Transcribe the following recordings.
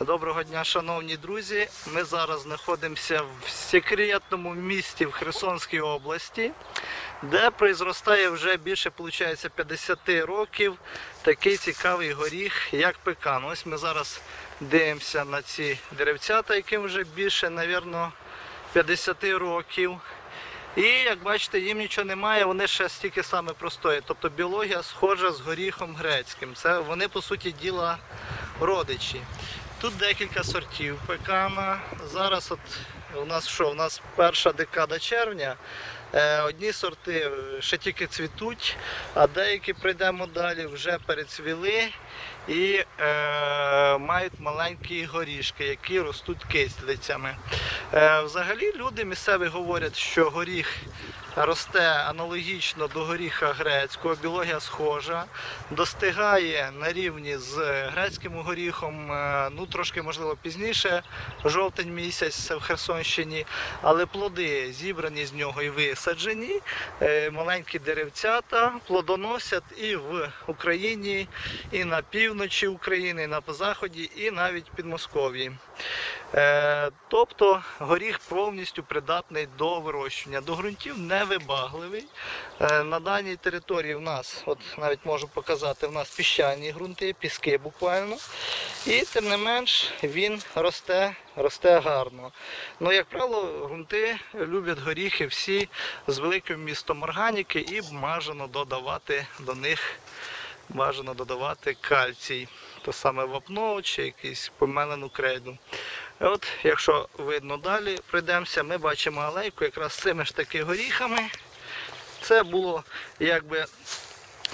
Доброго дня, шановні друзі. Ми зараз знаходимося в секретному місті в Херсонській області, де произростає вже більше виходить, 50 років такий цікавий горіх, як пекан. Ось ми зараз дивимося на ці деревцята, яким вже більше, мабуть, 50 років. І як бачите, їм нічого немає, вони ще стільки саме простої. Тобто біологія схожа з горіхом грецьким. Це вони, по суті діла, родичі. Тут декілька сортів пекана. Зараз от у нас що? У нас перша декада червня. Е, Одні сорти ще тільки цвітуть, а деякі прийдемо далі, вже перецвіли і е, мають маленькі горішки, які ростуть кислицями. Е, взагалі люди місцеві говорять, що горіх росте аналогічно до горіха грецького, біологія схожа, достигає на рівні з грецьким горіхом, е, ну трошки можливо пізніше, жовтень місяць в Херсонщині, але плоди зібрані з нього і висаджені, е, маленькі деревцята плодоносять і в Україні, і на півночі України, і на заході, і навіть під Москов'ї. Е, Тобто горіх повністю придатний до вирощування. До ґрунтів невибагливий. Е, На даній території в нас, от навіть можу показати, в нас піщані ґрунти, піски буквально. І тим не менш він росте, росте гарно. Ну, як правило, ґрунти люблять горіхи всі з великим містом органіки і бажано додавати до них бажано додавати кальцій, то саме вапно чи якусь помелену крейду. От, якщо видно далі, пройдемося, ми бачимо алейку якраз з цими ж таки горіхами. Це було якби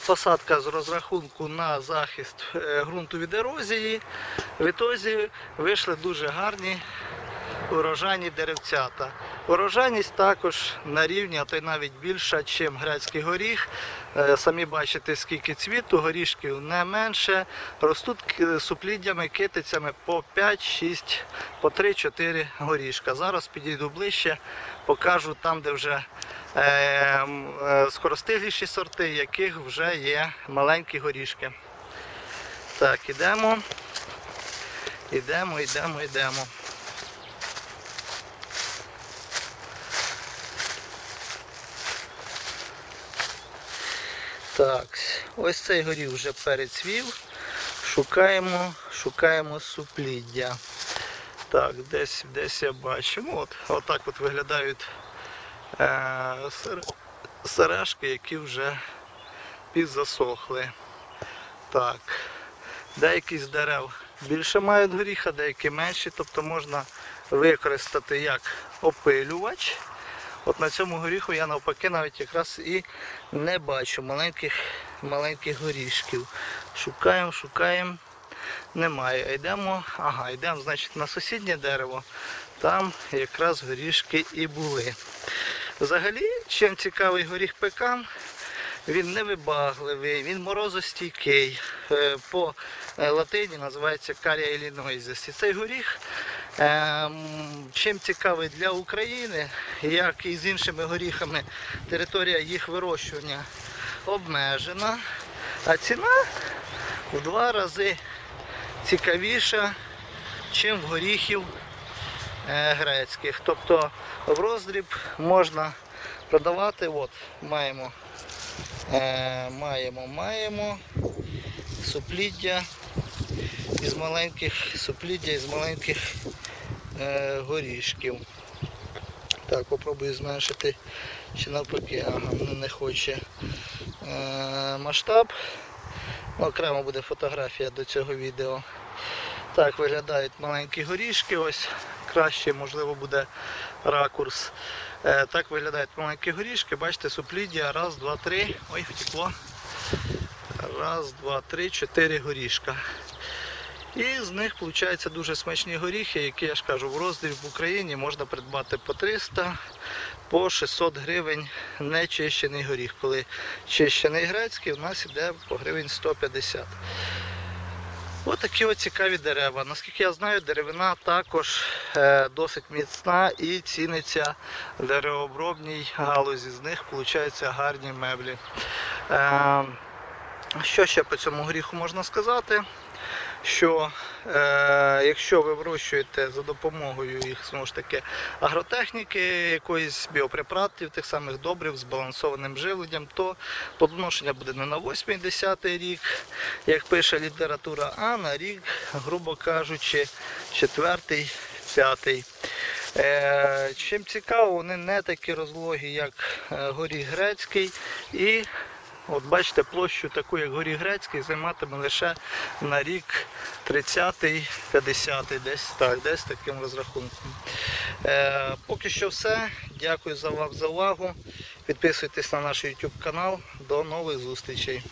посадка з розрахунку на захист е, ґрунту від ерозії. В ітозі вийшли дуже гарні урожайні деревцята. Урожайність також на рівні, а то й навіть більша, ніж грецький горіх. Е, Самі бачите, скільки цвіту, горішків не менше. Ростуть супліддями, китицями по 5-6, по 3-4 горішка. Зараз підійду ближче, покажу там, де вже е, е, скоростигліші сорти, яких вже є маленькі горішки. Так, ідемо. Ідемо, йдемо, йдемо. Так, ось цей горіх вже перецвів. Шукаємо, шукаємо супліддя. Так, десь, десь я бачу. Ну, От, отак от виглядають е, сер- сережки, які вже підзасохли. Так. Деякі з дерев більше мають горіха, деякі менші, тобто можна використати як опилювач. От на цьому горіху я навпаки навіть якраз і не бачу маленьких, маленьких горішків. Шукаємо, шукаємо. Немає. Йдемо, ага, йдемо, значить, на сусіднє дерево. Там якраз горішки і були. Взагалі, чим цікавий горіх пекан, він невибагливий, він морозостійкий. Е, По е, латині називається карія іллінойзис. І цей горіх чим цікавий для України, як і з іншими горіхами, територія їх вирощування обмежена, а ціна в два рази цікавіша, чим в горіхів е, грецьких. Тобто в роздріб можна продавати. От, маємо, е, маємо, маємо супліддя із маленьких супліддя із маленьких е, горішків. Так, попробую зменшити чи навпаки, ага, не, хоче е, масштаб. Ну, Окремо буде фотографія до цього відео. Так виглядають маленькі горішки, ось краще, можливо, буде ракурс. Е, так виглядають маленькі горішки, бачите, супліддя, раз, два, три. Ой, втекло. Раз, два, три, чотири горішка. І з них виходить дуже смачні горіхи, які я ж кажу, в роздріб в Україні можна придбати по 300, по 600 гривень нечищений горіх. Коли чищений грецький, у нас іде по гривень 150. Ось такі от цікаві дерева. Наскільки я знаю, деревина також е, досить міцна і ціниться в деревообробній галузі. З них виходять гарні меблі. Е, що ще по цьому горіху можна сказати? Що е, якщо ви вирощуєте за допомогою їх знову ж таки агротехніки, якоїсь біопрепаратів, тих самих добрив, збалансованим живленням, то плодоношення буде не на 8-10 рік, як пише література, а на рік, грубо кажучи, 4-5. Е, чим цікаво, вони не такі розлогі, як е, горіх грецький. І от бачите, площу таку, як горі грецький, займатиме лише на рік 30-50, десь так, десь таким розрахунком. Е, поки що все. Дякую за вам за увагу. Підписуйтесь на наш YouTube канал. До нових зустрічей.